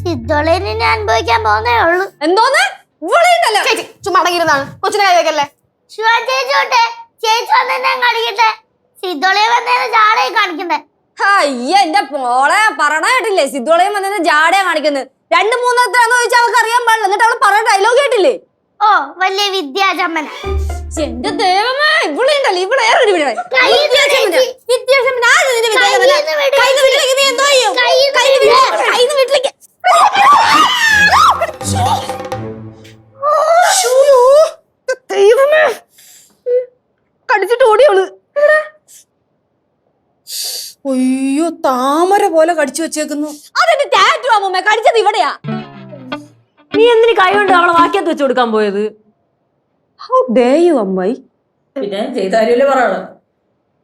സിദ്ധോളേനെ ഞാൻ അനുഭവിക്കാൻ പോകുന്നേ ഉള്ളൂ. എന്തോന്ന്? ഇവളുണ്ടല്ലോ ചേച്ചി ചുമ്മാ അടങ്ങിയിരുന്നാണ് കൊച്ചിനെ കൈ വെക്കല്ലേ? ശിവ ചേച്ചി തൊട്ടെ ചേച്ചി കാണിക്കട്ടെ. സിദ്ധോളയെ വന്നേനെ ജാടയെ കാണിക്കണ്ടേ അയ്യ എന്റെ മോളെ പറയണ കേട്ടില്ലേ? സിദ്ധോളയും വന്നത് ജാടയാ കാണിക്കുന്നത് രണ്ട് മൂന്നെത്രയാന്ന് ചോദിച്ചാൽ അവൾക്ക് അറിയാൻ പാടില്ല. എന്നിട്ട് അവൾ പറഞ്ഞ ഡയലോഗ് കേട്ടില്ലേ? ഓ വലിയ വിദ്യാചമ്മന. എന്റെ ദൈവമേ ഇവളുണ്ടല്ലോ ഇവിടെ വേറെ ഒരു വീട് കയ്യിന്ന് അയ്യോ താമര പോലെ കടിച്ചു വെച്ചേക്കുന്നു. അതെന്റെ ടാറ്റു അമ്മൂമ്മ കടിച്ചത് ഇവിടെയാ. നീ എന്തിനു കൈ കൊണ്ട് അവളെ വാക്യത്ത് വെച്ച് കൊടുക്കാൻ പോയത്? ഹൗ ഡേ യു അമ്മായി. പിന്നെ ചെയ്താരുമല്ലേ പറയണം.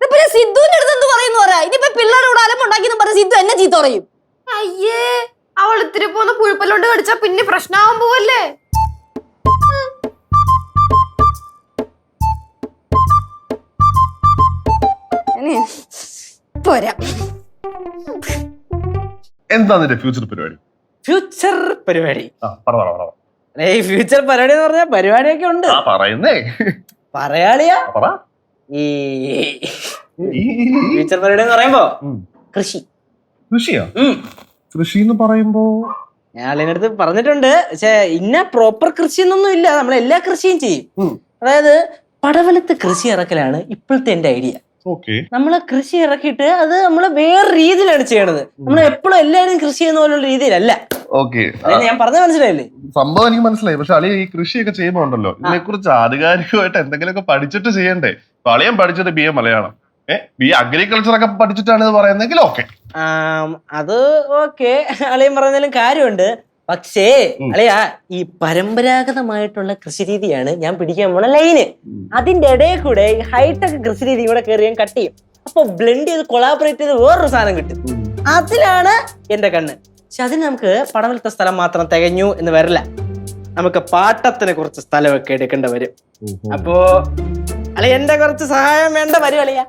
ഇപ്പൊ ഞാൻ സിദ്ധുവിന്റെ അടുത്ത് എന്ത് പറയുന്നു പറയാ? ഇനിയിപ്പൊ പിള്ളേരോട് പറഞ്ഞ സിദ്ധു എന്നെ ചീത്ത പറയും. അയ്യേ അവൾ ഇത്തിരി പോന്ന പുഴുപ്പല്ലോണ്ട് കടിച്ചാ പിന്നെ പ്രശ്നമാവാൻ പോവല്ലേ? പോരാ. എന്താ നിന്റെ ഫ്യൂച്ചർ പരിപാടി? ഫ്യൂച്ചർ പരിപാടി. ആ പറ പറ പറ. ഈ ഫ്യൂച്ചർ പരിപാടി എന്ന് പറഞ്ഞാൽ പരിപാടിയൊക്കെ ഉണ്ട്. ആ പറയുന്നേ. പറയാളിയാ. ആ, പറ. ഈ ഈ ഫ്യൂച്ചർ പരിപാടി എന്ന് പറയുമ്പോ ഉം. കൃഷി. കൃഷിയാ? ഉം. കൃഷി എന്ന് പറയുമ്പോ ഞാൻ ആളിന്റെ അടുത്ത് പറഞ്ഞിട്ടുണ്ട്. പക്ഷെ ഇന്ന പ്രോപ്പർ കൃഷി എന്നൊന്നും ഇല്ല. നമ്മൾ എല്ലാ കൃഷിയും ചെയ്യും. ഉം. അതായത് പടവലത്ത് കൃഷി ഇറക്കലാണ് ഇപ്പോഴത്തെ എന്റെ ഐഡിയ നമ്മൾ കൃഷി ഇറക്കിയിട്ട് അത് നമ്മൾ വേറെ രീതിയിലാണ് ചെയ്യണത്. നമ്മൾ എപ്പോഴും എല്ലാവരും കൃഷി ചെയ്യുന്ന പോലുള്ള രീതിയിലല്ല. ഓക്കെ. ഞാൻ പറഞ്ഞ മനസ്സിലായില്ലേ? സംഭവം എനിക്ക് മനസ്സിലായി. പക്ഷെ അളി ഈ കൃഷിയൊക്കെ ചെയ്യുമ്പോൾ ഉണ്ടല്ലോ ഇതിനെ കുറിച്ച് ആധികാരികമായിട്ട് എന്തെങ്കിലുമൊക്കെ പഠിച്ചിട്ട് ചെയ്യണ്ടേ? അളിയൻ പഠിച്ചത് ബി എ മലയാളം. ഏ? ബി അഗ്രികൾച്ചർ ഒക്കെ പഠിച്ചിട്ടാണ് ഇത് പറയുന്നെങ്കിൽ ഓക്കെ. അത് ഓക്കെ. അളിയൻ പറഞ്ഞാലും കാര്യമുണ്ട്. പക്ഷേ അല്ലയാ ഈ പരമ്പരാഗതമായിട്ടുള്ള കൃഷി രീതിയാണ് ഞാൻ പിടിക്കാൻ പോണ ലൈന്. അതിന്റെ ഇടയിൽ കൂടെ ഹൈടെക് കൃഷി രീതി കൂടെ കയറി ഞാൻ കട്ട് ചെയ്യും. അപ്പൊ ബ്ലെൻഡ് ചെയ്ത് കൊളാബറേറ്റ് ചെയ്ത് വേറൊരു സാധനം കിട്ടും. അതിലാണ് എന്റെ കണ്ണ്. പക്ഷെ അതിന് നമുക്ക് പടവലത്തെ സ്ഥലം മാത്രം തികഞ്ഞു എന്ന് വരില്ല. നമുക്ക് പാട്ടത്തിനെ കുറച്ച് സ്ഥലമൊക്കെ എടുക്കേണ്ട വരും. അപ്പോ അല്ല എന്റെ കുറച്ച് സഹായം വേണ്ട വരും അളിയ.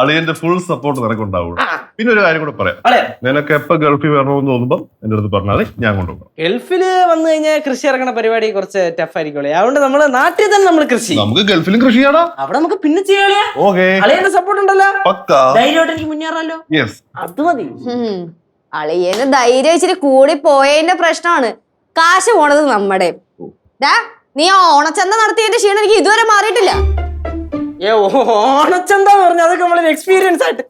അളിയന്റെ ഫുൾ സപ്പോർട്ട് നിനക്കുണ്ടാവുള്ളൂ. പിന്നെ ഒരു കാര്യം കൂടെ പറയാം. അളിയ നിനക്ക് എപ്പോ ഗൾഫിൽ വരണമെന്ന് തോന്നുമ്പോ എന്റെ അടുത്ത് പറഞ്ഞാൽ ഞാൻ കൊണ്ടുപോകാം. ഗൾഫിൽ വന്നു കഴിഞ്ഞാൽ കൃഷി ഇറക്കണ പരിപാടി കുറച്ച് ടഫ് ആയിരിക്കും അതുകൊണ്ട് നമ്മൾ നാട്ടിൽ തന്നെ നമ്മൾ കൃഷി നമുക്ക് ഗൾഫിലും കൃഷി ചെയ്യണോ അവിടെ നമുക്ക് പിന്നെ ഓക്കെ. അളിയന്റെ സപ്പോർട്ട് ഉണ്ടല്ലോ. പക്ക. ധൈര്യമായിട്ട് എനിക്ക് മുന്നേറാലോ യെസ് അത് മതി. അളിയന് ധൈര്യം ഇച്ചിരി കൂടി പോയതിന്റെ പ്രശ്നമാണ്. കാശ് പോണത് നമ്മുടെ. നീ ഓണച്ചന്ത നടത്തിയതിന്റെ ക്ഷീണം എനിക്ക് ഇതുവരെ മാറിയിട്ടില്ല. ഏ ഓണച്ചന്ത പറഞ്ഞ അതൊക്കെ നമ്മളൊരു എക്സ്പീരിയൻസ് ആയിട്ട്.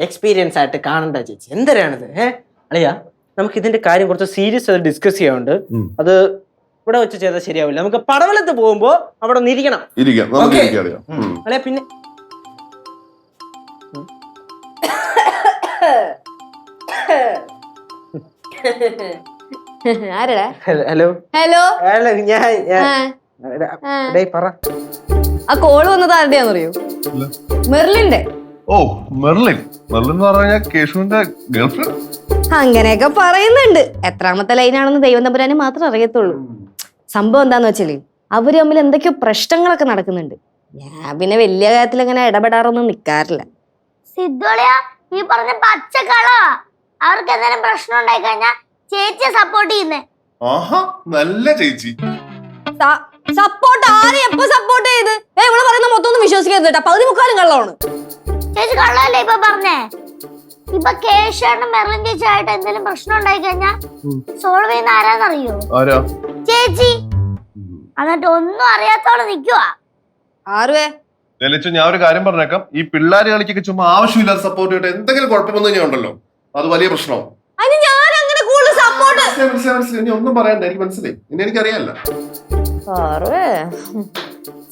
എക്സ്പീരിയൻസ് ആയിട്ട് കാണണ്ട ചേച്ചി. എന്തരാണിത്? ഏ? അളിയ നമുക്ക് ഇതിന്റെ കാര്യം കുറച്ച് സീരിയസ് ആയിട്ട് ഡിസ്കസ് ചെയ്യാനുണ്ട്. അത് ഇവിടെ വെച്ച് ചെയ്താൽ ശരിയാവില്ല. നമുക്ക് പടവലത്ത് പോകുമ്പോ അവിടെ ഒന്ന് ഇരിക്കണം. ഇരിക്കാം. നമുക്ക് Okay. ഇരിക്കാം അറിയാം ഉം. അല്ലെ പിന്നെ ആരടാ? ഹലോ ഹലോ ഹലോ ഞാൻ ഞാൻ- എടാ. പറ. ആ കോൾ വന്നത് ആരുടെയാന്നറിയോ? ഇല്ല. മെർലിന്റെ ഓ മെർലിൻ. മെർലിൻ എന്ന് പറഞ്ഞാൽ കേശുവിന്റെ ഗേൾഫ്രണ്ട്. അങ്ങനെയൊക്കെ പറയുന്നുണ്ട്. എത്രാമത്തെ ലൈനാണെന്ന് ദൈവം തമ്പുരാനെ മാത്രം അറിയത്തുള്ളൂ. സംഭവം എന്താന്ന് വെച്ചാൽ അവർ തമ്മിൽ എന്തൊക്കെയോ പ്രശ്നങ്ങളൊക്കെ നടക്കുന്നുണ്ട്. ഞാൻ പിന്നെ വലിയ കാര്യത്തിൽ അങ്ങനെ ഇടപെടാറൊന്നും നിക്കാറില്ല. സിദ്ധോളിയാ ഈ പറഞ്ഞ പച്ചക്കളാ? അവർക്ക് എന്തെങ്കിലും പ്രശ്നം ഉണ്ടായി കഴിഞ്ഞാൽ ചേച്ചിയെ സപ്പോർട്ട് ചെയ്യുന്നേ. ആഹാ നല്ല ചേച്ചി. സപ്പോർട്ട് ആരെ എപ്പോ സപ്പോർട്ട് ചെയ്ത്? ഏ ഇവൾ പറയുന്ന മൊത്തം ഒന്നും വിശ്വസിക്കരുത് കേട്ടോ. പകുതി മുക്കാലും കള്ളമാണ്. ചേച്ചി കള്ളല്ലേ ഇപ്പൊ പറഞ്ഞേ? ഇപ്പൊ കേശവനും മെറിൻ ചേച്ചി ആയിട്ട് എന്തെങ്കിലും പ്രശ്നം ഉണ്ടായി കഴിഞ്ഞാ സോൾവ് ചെയ്യുന്ന ആരാന്നറിയോ? ആരാ? ചേച്ചി. എന്നിട്ട് ഒന്നും അറിയാത്തോടെ നിക്കുവാ. ആറുവേ ലലിച്ചു ഞാൻ ഒരു കാര്യം പറഞ്ഞേക്കാം. ഈ പിള്ളേർ കളിക്കൊക്കെ ചുമ്മാ ആവശ്യമില്ലാത്ത സപ്പോർട്ട് ചെയ്തിട്ട് എന്തെങ്കിലും കുഴപ്പം വന്നു കഴിഞ്ഞാൽ ഉണ്ടല്ലോ. അത് വലിയ പ്രശ്നമാവും അതിന് ഞാൻ അങ്ങനെ കൂടുതൽ സപ്പോർട്ട് മനസ്സിലായി, മനസ്സിലായി, മനസ്സിലായി. ഇനി ഒന്നും പറയണ്ട എനിക്ക് മനസ്സിലായി. ഇനി എനിക്കറിയാല്ല.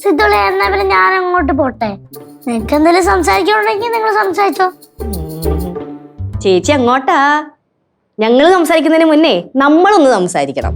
സിദ്ധോള എന്നാ പിന്നെ ഞാൻ അങ്ങോട്ട് പോട്ടെ? നിനക്ക് എന്തെങ്കിലും സംസാരിക്കണമെങ്കിൽ നിങ്ങൾ സംസാരിച്ചോ. ചേച്ചി അങ്ങോട്ടാ. ഞങ്ങൾ സംസാരിക്കുന്നതിന് മുന്നേ നമ്മളൊന്ന് സംസാരിക്കണം.